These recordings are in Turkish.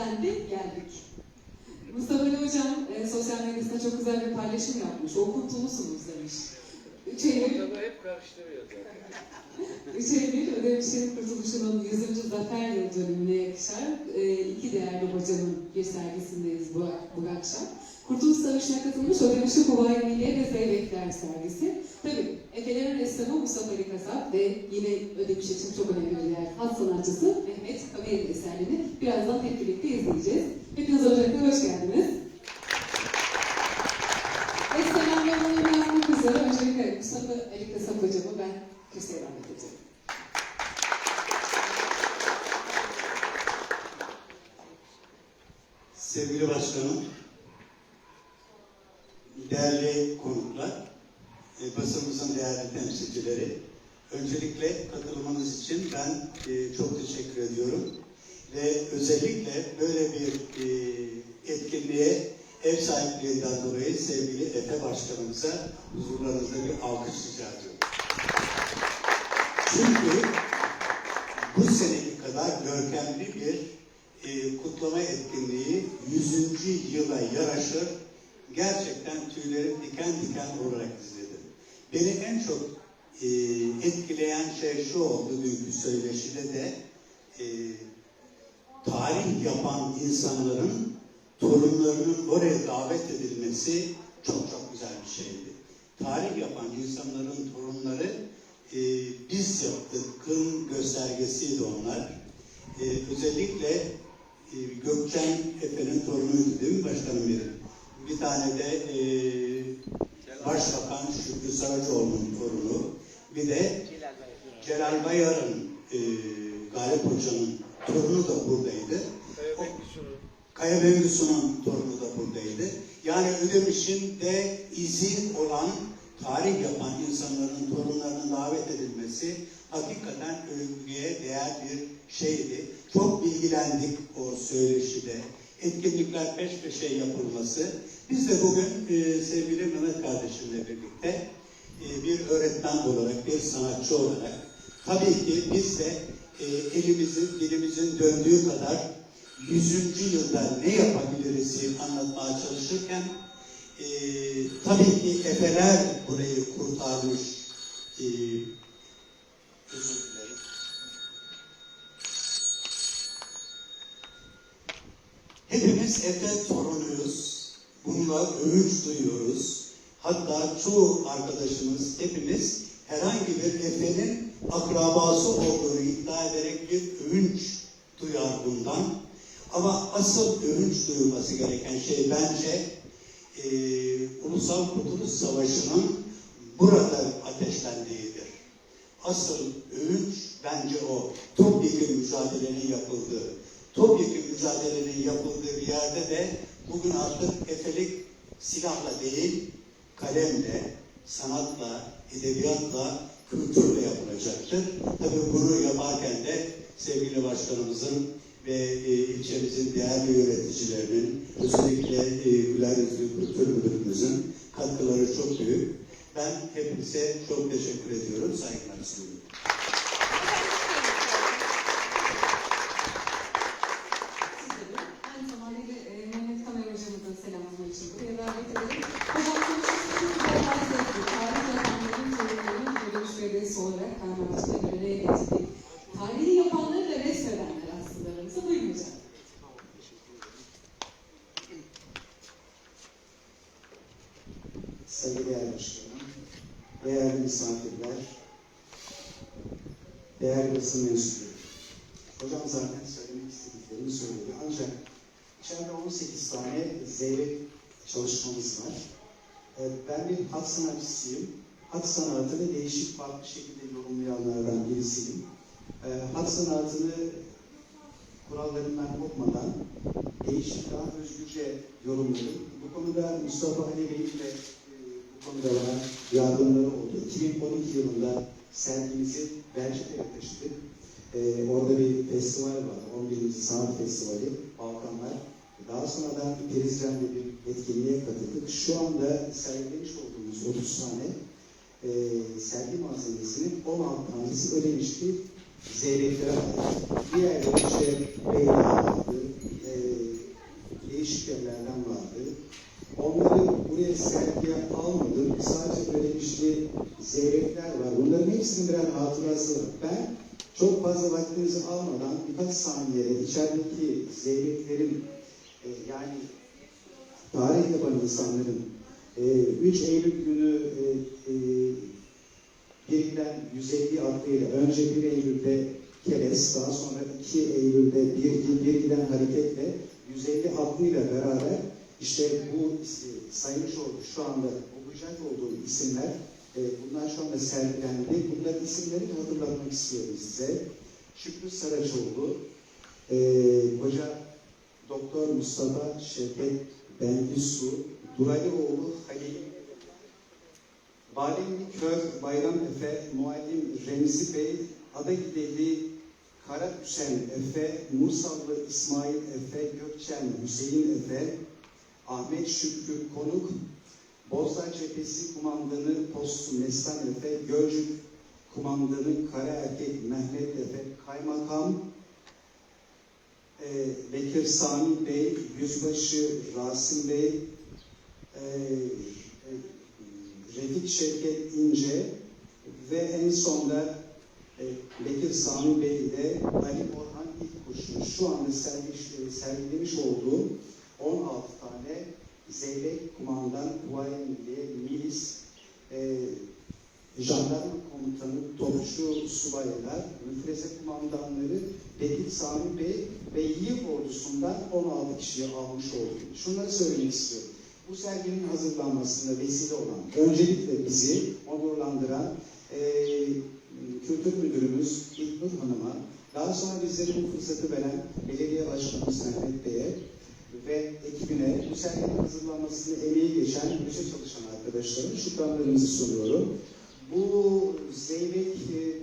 dendi, geldik. Mustafa Ali Hocam e, sosyal medyasında çok güzel bir paylaşım yapmış. O kurtulusunuz demiş. Üç Eylül, Tabii hep karıştırıyor zaten. 3 Eylül Ödemişlerin Kurtuluşu'nun 100. Zafer Yıl dönümüne yakışan e, iki değerli hocamın bir sergisindeyiz bu, bu akşam. Kurtuluş Savaşı'na katılmış Ödemişli Kuvayi Milliye ve Zeybekler sergisi. Tabii Efelerin ressamı Mustafa Ali Kasap ve yine Ödemiş için çok önemli bir yer hat sanatçısı Mehmet Kameri eserlerini birazdan hep birlikte izleyeceğiz. Hepiniz öncelikle hoş geldiniz. Ve selamlamalarını yapmak üzere Ali Kasap hocamı ben kürsüye davet edeceğim. Sevgili Başkanım, değerli konuklar, e, basınımızın değerli temsilcileri, öncelikle katılımınız için ben e, çok teşekkür ediyorum. Ve özellikle böyle bir e, etkinliğe ev sahipliğinden dolayı sevgili Efe Başkanımıza huzurlarınızda bir alkış rica ediyorum. Çünkü bu seneki kadar görkemli bir e, kutlama etkinliği 100. yıla yaraşır. Gerçekten tüylerim diken diken olarak izledim. Beni en çok e, etkileyen şey şu oldu dünkü söyleşide de e, tarih yapan insanların torunlarının oraya davet edilmesi çok çok güzel bir şeydi. Tarih yapan insanların torunları e, biz yaptıkın göstergesiydi onlar. E, özellikle e, Gökçen Efe'nin torunuydu değil mi başkanım benim? Bir tane de e, Başbakan Şükrü Saracoğlu'nun torunu. Bir de Celal Bayar'ın e, Galip Hoca'nın torunu da buradaydı. O- Kaya Bengüsü'nün torunu da buradaydı. Yani Ödemiş'in de izi olan tarih yapan insanların torunlarının davet edilmesi hakikaten övgüye değer bir şeydi. Çok bilgilendik o söyleşide. Etkinlikler peş peşe yapılması. Biz de bugün e, sevgili Mehmet kardeşimle birlikte e, bir öğretmen olarak, bir sanatçı olarak tabii ki biz de e, elimizin, dilimizin döndüğü kadar 100. yılda ne yapabiliriz anlatmaya çalışırken e, tabii ki Efeler burayı kurtarmış. E. Hepimiz Efe torunuyuz. Bununla övünç duyuyoruz. Hatta çoğu arkadaşımız hepimiz herhangi bir Efe'nin akrabası olduğunu iddia ederek bir övünç duyar bundan. Ama asıl övünç duyulması gereken şey bence eee Ulusal Kurtuluş Savaşı'nın burada ateşlendiğidir. Asıl övünç bence o. Topyekun mücadelenin yapıldığı. Topyekun mücadelenin yapıldığı bir yerde de bugün artık efelik silahla değil, kalemle, sanatla, edebiyatla, kültürle yapılacaktır. Tabii bunu yaparken de sevgili başkanımızın ve e, ilçemizin değerli yöneticilerinin, özellikle e, Güler Yüzlü Kültür Müdürümüzün katkıları çok büyük. Ben hepinize çok teşekkür ediyorum, saygılar sunuyorum. Sizleri aynı zamanda bir, e, Mehmet Kamer hocamı da selamlamak için buraya davet edelim. Hocam konuşması çok güzel bahsetti. Tarih yapanların torunlarının Ödemiş Belediyesi olarak Karnavaç'ta bir araya getirdik. Tarihi yapanları da resmedenler aslında aramızda buyurun hocam. Saygıdeğer başkanım, değerli misafirler, değerli basın mensupları. Hocam zaten söylemek istediklerini söyledi. Ancak içeride 18 tane zeyrek çalışmamız var. Ee, Ben bir hat sanatçısıyım. Hat sanatını değişik farklı şekilde yorumlayanlardan birisiyim. Ee, Hat sanatını kurallarından kopmadan değişik daha özgürce yorumladım. Bu konuda Mustafa Ali Bey'in de bu konuda bana yardımları oldu. 2012 yılında sergimizi Belçika'ya taşıdık. E, orada bir festival var. 11. Sanat Festivali. Balkanlar. Daha sonra da Perizren'de bir etkinliğe katıldık. Şu anda sergilemiş olduğumuz 30 tane e, sergi malzemesinin 16 tanesi ödemişti. Zeyreklere ait. Diğerleri işte Beyler'de, e, sergiye almadım. Sadece böyle işte zeybekler var. Bunların hepsinin birer hatırası var. Ben çok fazla vaktinizi almadan birkaç saniyede içerideki zeybeklerin e, yani tarih yapan insanların e, 3 Eylül günü e, e, birinden 150 adlıyla önce 1 Eylül'de Keles, daha sonra 2 Eylül'de bir, bir giden hareketle 150 adlıyla beraber işte bu saymış olduğu şu anda okuyacak olduğum isimler e, bunlar şu anda sergilendi. Bunların isimlerini hatırlatmak istiyorum size. Şükrü Saraçoğlu, e, Hoca Doktor Mustafa Şevket Bengüsu, Duralioğlu Halil, Balim Kör Bayram Efe, Muallim Remzi Bey, Adagideli Kara Hüseyin Efe, Musallı İsmail Efe, Gökçen Hüseyin Efe, Ahmet Şükrü Konuk, Bozda Cephesi Kumandanı Postu Mestan Efe, Gölcük Kumandanı Kara Erkek Mehmet Efe, Kaymakam, e, Bekir Sami Bey, Yüzbaşı Rasim Bey, e, e, Refik Şevket İnce ve en sonda e, Bekir Sami Bey ile Ali Orhan İlkuş'un şu anda sergi, sergilemiş olduğu 16 tane Zeybek Kumandan Kuvayi Milis e, Jandarma Komutanı Topçu Subaylar, Müfreze Kumandanları Bekir Sami Bey ve Yiğit ordusundan 16 kişiyi almış olduk. Şunları söylemek istiyorum. Bu serginin hazırlanmasında vesile olan, öncelikle bizi onurlandıran e, Kültür Müdürümüz İlknur Hanım'a, daha sonra bizlere bu fırsatı veren Belediye Başkanımız Mehmet Bey'e ve ekibine bu serginin hazırlanmasında emeği geçen, müze çalışan arkadaşlarım şükranlarımızı sunuyorum. Bu Zeybek e,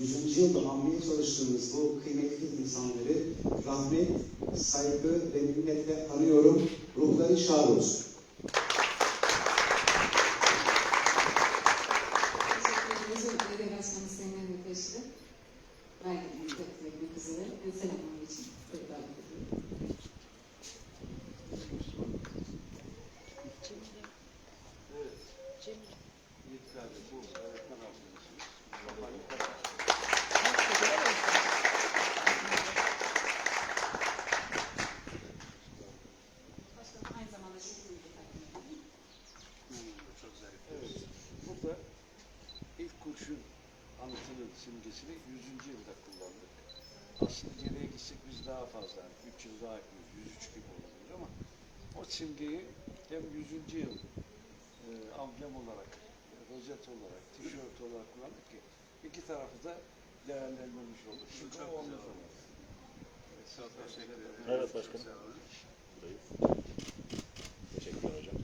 100. yılda anmaya çalıştığımız bu kıymetli insanları rahmet, saygı ve minnetle anıyorum. Ruhları şad olsun. Teşekkür ederiz. Belediye Başkanı Sayın Mehmet Beşli. Belgeleri takdim etmek üzere. Selamlar için. Tekrar ediyorum. Evet. Yiğit kardeş, bu öğretmen arkadaşımız. Kafayı kapat. Başkanım aynı zamanda şükrü de takdim edelim. Çok zarif. Evet. Burada ilk kurşun anıtının simgesini 100. yılda kullandık. Aslında geriye gitsek biz daha fazla, yani 3 yıl daha ekliyoruz, 103 gibi olabilir ama o simgeyi hem 100. yıl e, amblem olarak, rozet olarak, tişört olarak kullandık ki iki tarafı da değerlendirmiş olduk. Çünkü o olmuş olur. Çok teşekkür ederim. Evet başkanım. Teşekkürler hocam.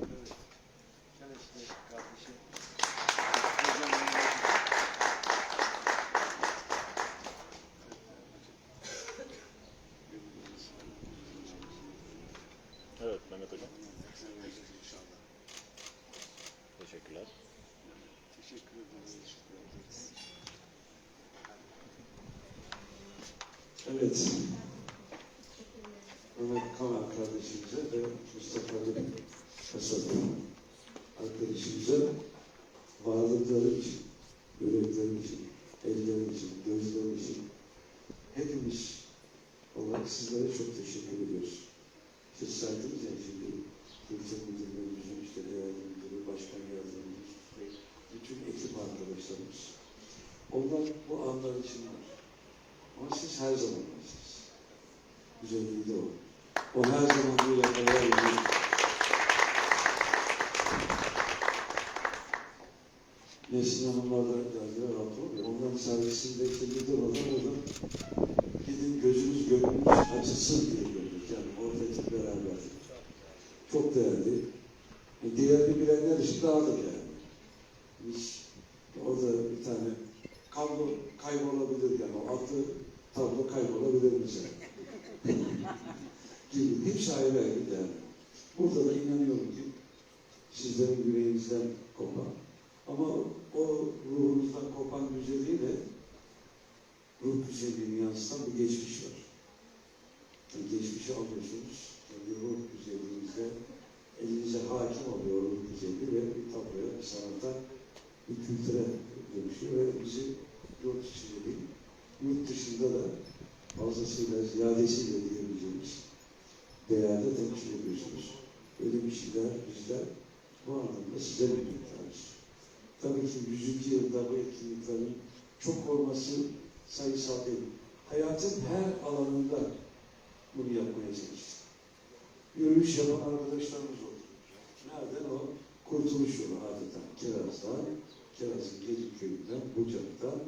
Evet. Çalıştı kardeşim. Evet Mehmet hocam. Teşekkürler. Teşekkür ederiz. Evet. Mehmet Kamer kardeşimize ve Mustafa Ali Kasabı arkadaşımıza varlıkları için, yürekleri için, elleri için, gözleri için hepimiz olarak sizlere çok teşekkür ediyoruz. Siz saydınız ya şimdi kültür müdürlüğümüzün işte değerli müdürü, başkan yardımcımız bütün ekip arkadaşlarımız. Onlar bu anlar için var. Ama siz her zaman varsınız. Güzelliği de o. O her zaman bu yakalayabilir. Nesin Hanımlardan geldiler rapor. Onların servisindeki lider olan oradan gidin gözünüz gönlünüz açılsın diye gördük. Yani oradaki beraber. Çok değerli. E, diğerini bilenler için dağıldık yani. Biz orada bir tane kablo kaybolabilir yani o atlı tablo kaybolabilir mesela. gibi hepsi ayrı ayrı yani. Burada da inanıyorum ki sizlerin yüreğinizden kopan ama o ruhunuzdan kopan güzelliği de ruh güzelliğini yansıtıyor. yansıtan bir geçmiş var. Yani geçmişi alıyorsunuz, kendi ruh güzelliğinizde elinize hakim oluyor ruh güzelliği ve bir tabloya, bir sanata, bir kültüre dönüşüyor ve bizi yurt içinde değil, yurt dışında da fazlasıyla, ziyadesiyle diyebileceğimiz değerde temsil ediyorsunuz. Öyle bir şeyler bizler bu anlamda size minnettarız. Tabii ki 100. yılda bu etkinliklerin çok olması sayısal değil. Hayatın her alanında bunu yapmaya çalıştık. Yürüyüş yapan arkadaşlarımız oldu. Nereden o? Kurtuluş yolu adeta. Kiraz'dan, Köyünden, Bucak'tan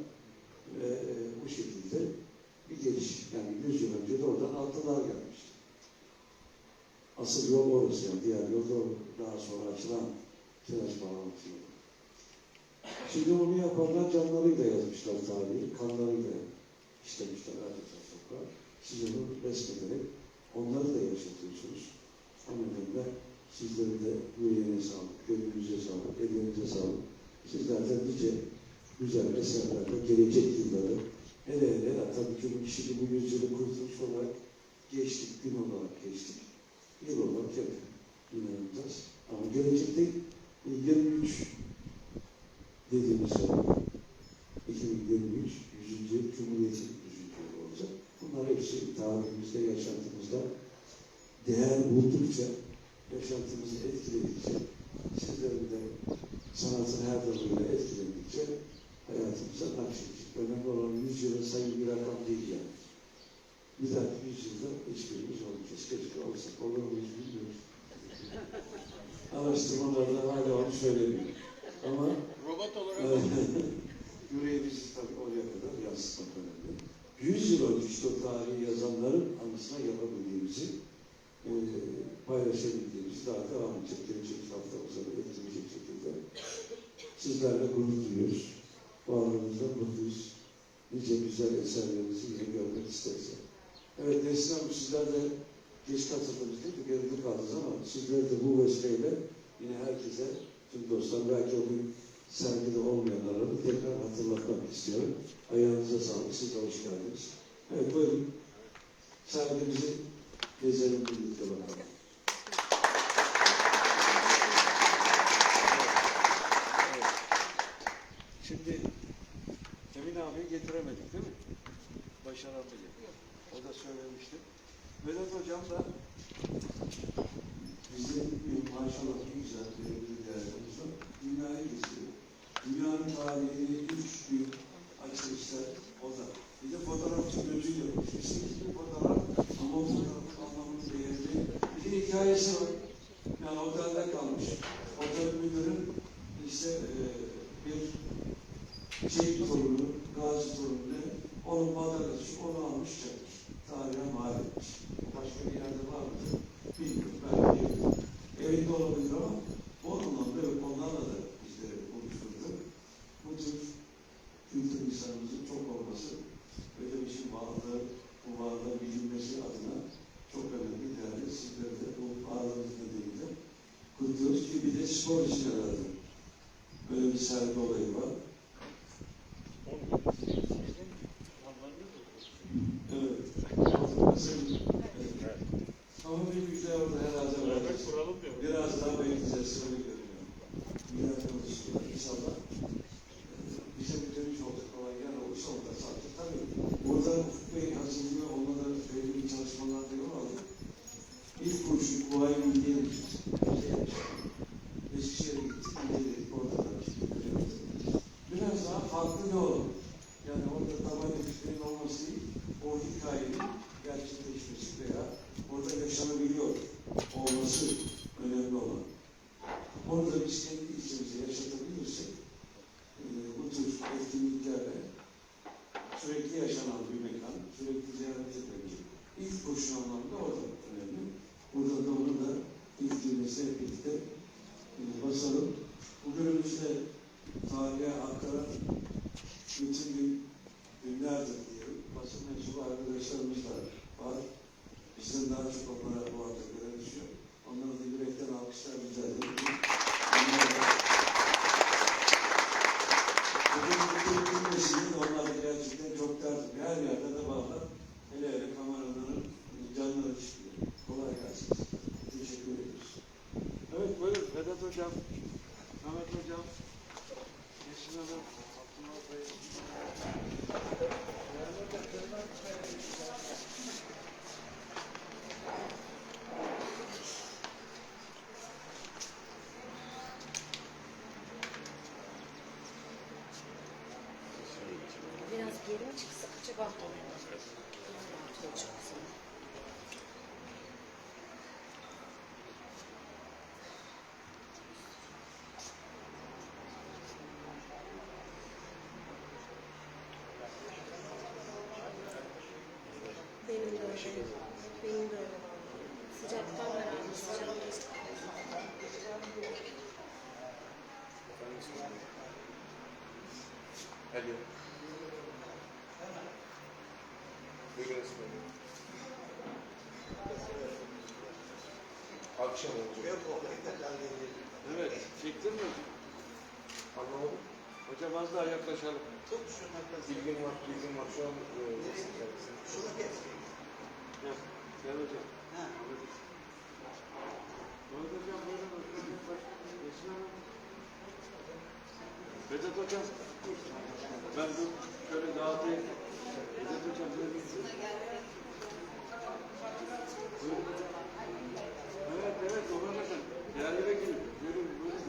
ve e, bu şekilde bir geliş. Yani 100 yıl önce de oradan atlılar gelmişti. Asıl yol orası yani. Diğer yol da daha sonra açılan Kiraz bağlantı yolu. Şimdi onu yapanlar canlarıyla yazmışlar tarihi, kanlarıyla işlemişler adeta toprağa. Siz onu resmederek onları da yaşatıyorsunuz. O nedenle sizlerin de yüreğine sağlık, gönlünüze sağlık, ellerinize sağlık. Sizlerden nice güzel eserlerle gelecek yılları hele hele tabii ki bu kişinin bu yüzyılı kurtuluş olarak geçtik, gün olarak geçtik. Yıl olarak hep inanacağız. Ama gelecekte 23 dediğimiz zaman 2023 100. yıl Cumhuriyet'in 100. yılı olacak. Bunlar hepsi tarihimizde, yaşantımızda değer buldukça, yaşantımızı etkiledikçe, sizlerin de sanatın her dalıyla etkilendikçe hayatımıza nakşedecek. Önemli olan 100 yılın sayı bir rakam değil yani. Bir dahaki 100 yılda hiçbirimiz olmayacağız. Keşke olsak. Olur muyuz bilmiyoruz. Araştırmalarda hala onu söylemiyor. Ama Robot olarak Yüreğimizi tabii oraya kadar yansıtmak önemli. Yüz yıl önce o tarihi yazanların anısına yapabildiğimizi, e, paylaşabildiğimizi daha devam edecek. Gelecek haftamıza da etkileyecek şekilde sizlerle gurur duyuyoruz. Varlığınızda mutluyuz. Nice güzel eserlerinizi yine görmek isteriz. Evet Nesin Hanım sizler de geç katıldınız değil mi? Geride kaldınız ama sizler de bu vesileyle yine herkese, tüm dostlar belki o gün sergide olmayanlara tekrar hatırlatmak istiyorum. Ayağınıza sağlık, siz de hoş geldiniz. Evet buyurun. Sergimizi gezelim birlikte bakalım. Şimdi Emin abiyi getiremedik değil mi? Başaramadık. O da söylemişti. Vedat hocam da Bizim bir maşallah ne güzel bir değerlerimiz var. Dünyayı geziyor. Dünyanın tarihini üç gün açılışta o da. Bir de fotoğrafçı gözüyle bakıyor. Sekiz bir fotoğraf ama o fotoğrafın anlamını değerli. Bir de hikayesi var. Yani otelde kalmış. Otel müdürün işte e, bir şehit torunu, gazi torunu ne? Onun madalyası, onu almış çekmiş. Tarihe mal etmiş. Başka bir yerde var mıdır? Bilmiyorum. Belki yok. Evinde olabilir ama bu anlamda ve onlarla da bizleri buluşturdu. Bu tür kültür insanımızın çok olması ve de işin varlığı, bu varlığı bilinmesi adına çok önemli değerli. Sizleri de bu varlığınız nedeniyle kutluyoruz ki spor için herhalde. Böyle bir sergi olayı var. Evet. Mesela, evet. Ama bir müjde orada herhalde var. kuralım diyor. Biraz daha bekleyeceğiz. Öyle görünüyor. Güzel konuşuyorlar. İnşallah e, bize bir dönüş olacak. Kolay yer olursa orada sadece. Tabii burada Ufuk Bey hazırlığı olmadan belli bir çalışmalar devam aldı. İlk kurşun bu ay milliye gittik. Eskişehir'e gittik. Milliye dedik. Orada da işte görev yaptık. Biraz daha farklı ne olur? Yani orada taban ekiplerin olması değil, o hikayenin gerçekleşmesi veya orada yaşanabiliyor olması önemli olan. Orada biz kendi içimizi yaşatabilirsek e, bu tür etkinliklerle sürekli yaşanan bir mekan, sürekli ziyaret edilebilir. İlk koşu anlamda orada önemli. Burada da onu da ilk cümlesi hep birlikte e, basalım. Bugünümüzde tarihe aktaran bütün gün günlerdir diyelim. Basın mensubu arkadaşlarımız da var. Bizden daha çok onlara bu arada görev düşüyor. Onlara da yürekten alkışlar rica ederim. Onlara da Bugün bu bilmesini onlar da gerçekten çok tertip. Her yerde de varlar. Elimi çıksa acaba. Çok güzel. Benim de öyle. Benim de öyle. Sıcaktan herhalde sıcak geçti. Buyurun efendim. Akşam olacak. Evet, çektin mi? Anlamadım. Hocam az daha yaklaşalım. Bilgin var, bilgin var. Şu an e, Gel, gel hocam. Buyurun hocam, buyurun hocam. Geçin hemen. Vedat hocam. Ben bu şöyle dağıtayım. Vedat hocam buyurun. Buyurun hocam. Evet, evet, Orhan hocam. Değerli vekilim. Buyurun, buyurun.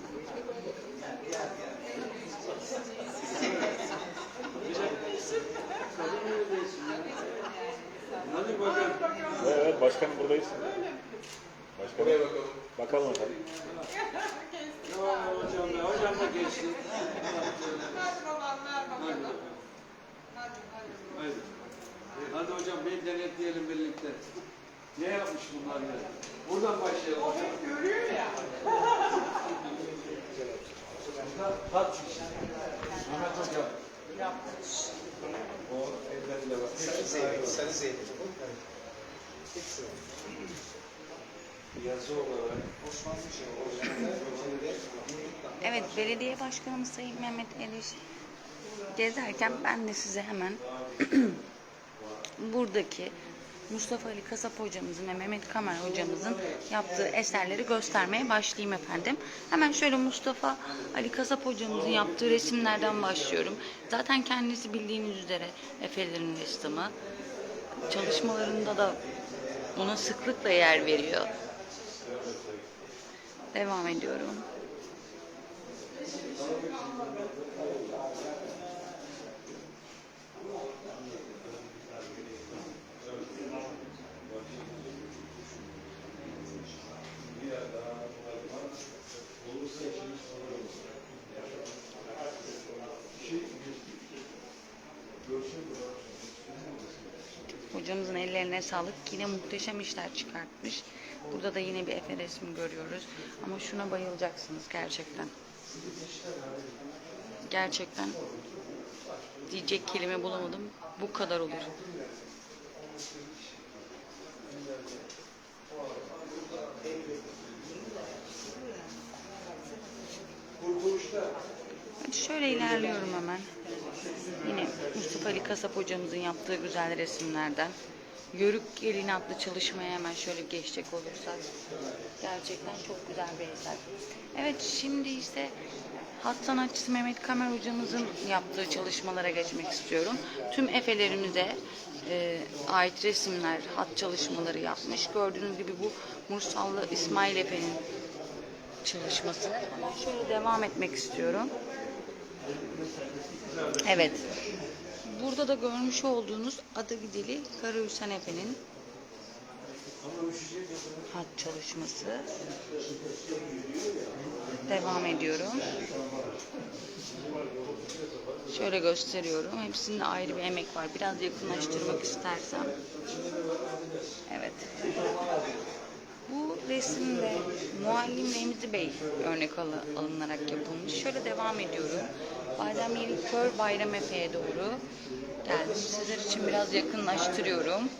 Bir. Evet başkanım buradayız. Başkanım. Buraya bakalım. Bakalım efendim. Ya hocam ya, hocam da geçti. Hadi bakalım. Hadi. Hadi hocam bir denetleyelim birlikte. Ne yapmış bunlar ya? Buradan başlayalım hocam. görüyor ya. Tat Mehmet hocam. O elleriyle bak. Sarı zeynep. Evet, belediye başkanımız Sayın Mehmet Eriş gezerken ben de size hemen buradaki Mustafa Ali Kasap hocamızın ve Mehmet Kamer hocamızın yaptığı eserleri göstermeye başlayayım efendim. Hemen şöyle Mustafa Ali Kasap hocamızın yaptığı resimlerden başlıyorum. Zaten kendisi bildiğiniz üzere Efelerin ressamı. Çalışmalarında da ona sıklıkla yer veriyor. Devam ediyorum. Hocamızın ellerine sağlık. Yine muhteşem işler çıkartmış. Burada da yine bir Efe resmi görüyoruz. Ama şuna bayılacaksınız gerçekten. Gerçekten diyecek kelime bulamadım. Bu kadar olur. Hadi şöyle ilerliyorum hemen. Yine Mustafa Ali Kasap hocamızın yaptığı güzel resimlerden. Yörük Gelin adlı çalışmaya hemen şöyle geçecek olursak. Gerçekten çok güzel bir eser. Evet şimdi ise hat sanatçısı Mehmet Kamer hocamızın yaptığı çalışmalara geçmek istiyorum. Tüm efelerimize e, ait resimler, hat çalışmaları yapmış. Gördüğünüz gibi bu Mursallı İsmail Efe'nin çalışması. Şöyle devam etmek istiyorum. Evet. Burada da görmüş olduğunuz adı gideli Kara Hüseyin Efe'nin hat çalışması. Devam ediyorum. Şöyle gösteriyorum. Hepsinde ayrı bir emek var. Biraz yakınlaştırmak istersem. Evet. Bu resimde Muallim Remzi Bey örnek alı- alınarak yapılmış. Şöyle devam ediyorum. Badem Yeni Kör Bayram Efe'ye doğru geldim. Sizler için biraz yakınlaştırıyorum.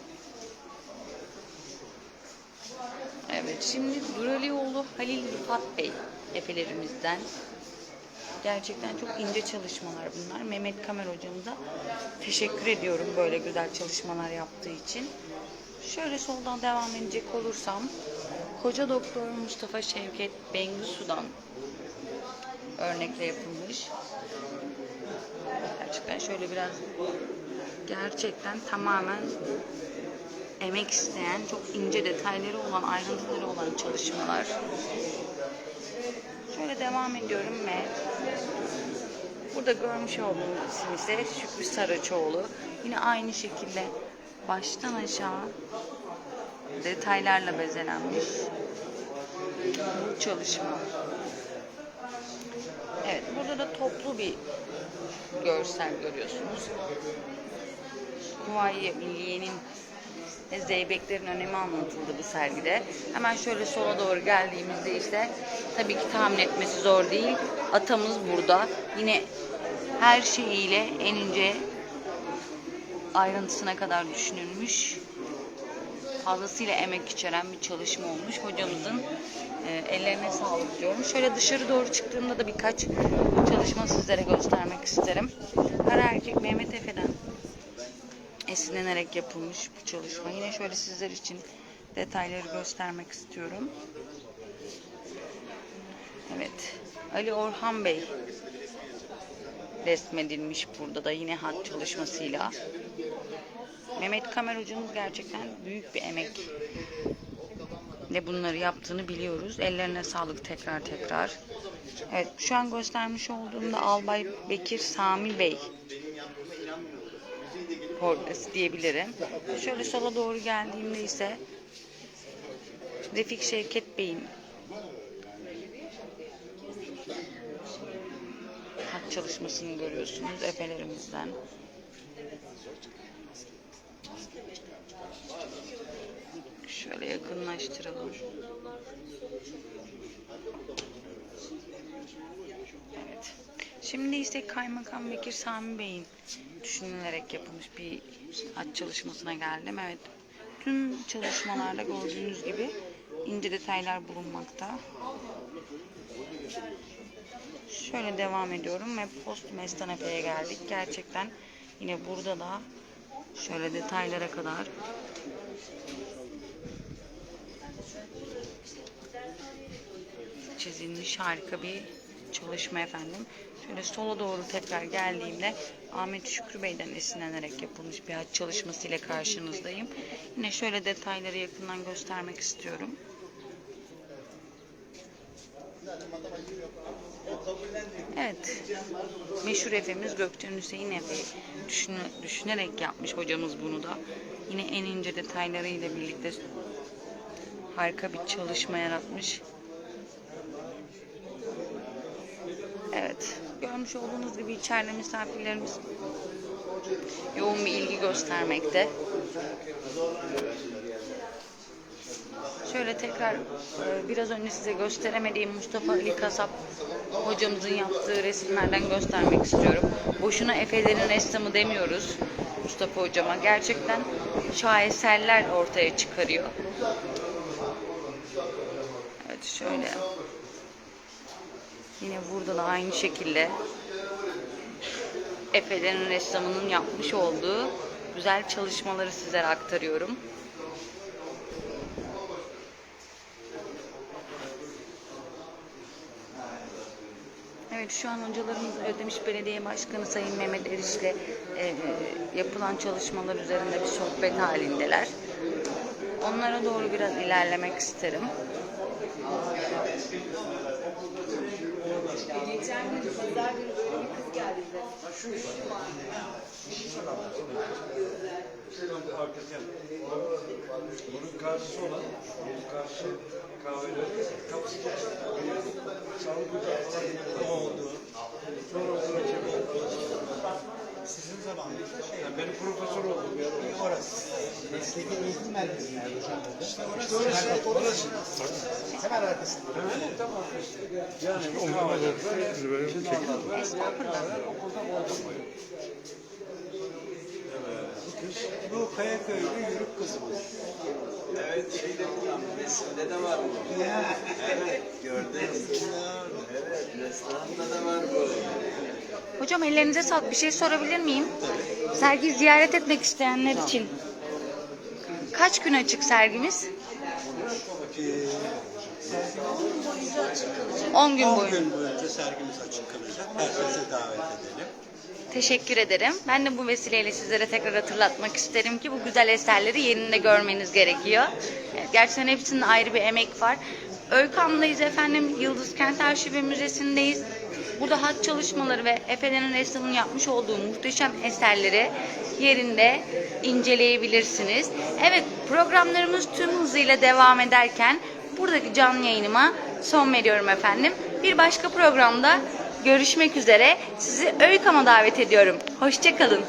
Evet, şimdi Duralioğlu Halil Rıfat Bey efelerimizden. Gerçekten çok ince çalışmalar bunlar. Mehmet Kamer hocamıza teşekkür ediyorum böyle güzel çalışmalar yaptığı için. Şöyle soldan devam edecek olursam Koca Doktor Mustafa Şevket Bengisu'dan örnekle yapılmış. Gerçekten şöyle biraz gerçekten tamamen emek isteyen, çok ince detayları olan, ayrıntıları olan çalışmalar. Şöyle devam ediyorum ve burada görmüş olduğunuz isim ise Şükrü Saraçoğlu. Yine aynı şekilde baştan aşağı detaylarla bezenenmiş bu çalışma. Evet, burada da toplu bir görsel görüyorsunuz. Kuvayi Milliye'nin ve zeybeklerin önemi anlatıldı bu sergide. Hemen şöyle sola doğru geldiğimizde ise tabii ki tahmin etmesi zor değil. Atamız burada. Yine her şeyiyle en ince ayrıntısına kadar düşünülmüş. Fazlasıyla emek içeren bir çalışma olmuş. Hocamızın e, ellerine sağlık diyorum. Şöyle dışarı doğru çıktığımda da birkaç çalışma sizlere göstermek isterim. Kara Erkek Mehmet Efe'den esinlenerek yapılmış bu çalışma. Yine şöyle sizler için detayları göstermek istiyorum. Evet. Ali Orhan Bey resmedilmiş burada da yine hat çalışmasıyla. Mehmet Kamer hocamız gerçekten büyük bir emek ile bunları yaptığını biliyoruz. Ellerine sağlık tekrar tekrar. Evet şu an göstermiş olduğumda Albay Bekir Sami Bey portresi diyebilirim. Şöyle sola doğru geldiğimde ise Refik Şevket Bey'in hat çalışmasını görüyorsunuz efelerimizden. Şöyle yakınlaştıralım. Evet. Şimdi ise Kaymakam Bekir Sami Bey'in düşünülerek yapılmış bir hat çalışmasına geldim. Evet. Tüm çalışmalarda gördüğünüz gibi ince detaylar bulunmakta. Şöyle devam ediyorum ve post mestanefeye geldik. Gerçekten yine burada da şöyle detaylara kadar çizilmiş harika bir çalışma efendim. Şöyle sola doğru tekrar geldiğimde Ahmet Şükrü Bey'den esinlenerek yapılmış bir hat çalışması ile karşınızdayım. Yine şöyle detayları yakından göstermek istiyorum. Evet. Meşhur efemiz Gökçen Hüseyin Efe düşünü- düşünerek yapmış hocamız bunu da. Yine en ince detaylarıyla birlikte harika bir çalışma yaratmış. Evet. Görmüş olduğunuz gibi içeride misafirlerimiz yoğun bir ilgi göstermekte. Şöyle tekrar e, biraz önce size gösteremediğim Mustafa Ali Kasap hocamızın yaptığı resimlerden göstermek istiyorum. Boşuna Efe'lerin ressamı demiyoruz Mustafa hocama. Gerçekten şaheserler ortaya çıkarıyor. Evet şöyle. Yine burada da aynı şekilde Efe'lerin ressamının yapmış olduğu güzel çalışmaları sizlere aktarıyorum. Evet şu an hocalarımız Ödemiş Belediye Başkanı Sayın Mehmet Eriş'le e, yapılan çalışmalar üzerinde bir sohbet halindeler. Onlara doğru biraz ilerlemek isterim. Geçen gün pazar günü böyle bir kız geldi bize. Bunun karşısı olan, bunun karşı kahveleri kapısı Sağlık ocakları ne oldu? Sonra okula çevirdim. Sizin zamanınızda şey Yani benim profesör oldum ya. orası. Mesleki eğitim merkezi nerede hocam burada? İşte orası. Orası. orası. Hemen arkasında. Evet, tamam. Yani bu kahveler böyle, diğer kahveler okulda oldum. Bu Kayaköy'lü yürük kızımız. Evet, şeyde resimde de var bu. Ya. Evet, gördüm. Evet, restoranda da var bu. Hocam ellerinize sağlık. Bir şey sorabilir miyim? Sergi ziyaret etmek isteyenler için. Kaç gün açık sergimiz? Ee, sergimiz 10 gün 10 boyunca. gün boyunca sergimiz açık kalacak. Herkese davet edelim. Teşekkür ederim. Ben de bu vesileyle sizlere tekrar hatırlatmak isterim ki bu güzel eserleri yerinde görmeniz gerekiyor. Gerçekten hepsinin ayrı bir emek var. Öykam'dayız efendim. Yıldız Kent Arşivi Müzesi'ndeyiz. burada hat çalışmaları ve Efe'lerin ressamının yapmış olduğu muhteşem eserleri yerinde inceleyebilirsiniz. Evet programlarımız tüm hızıyla devam ederken buradaki canlı yayınıma son veriyorum efendim. Bir başka programda görüşmek üzere. Sizi Öykam'a davet ediyorum. Hoşçakalın.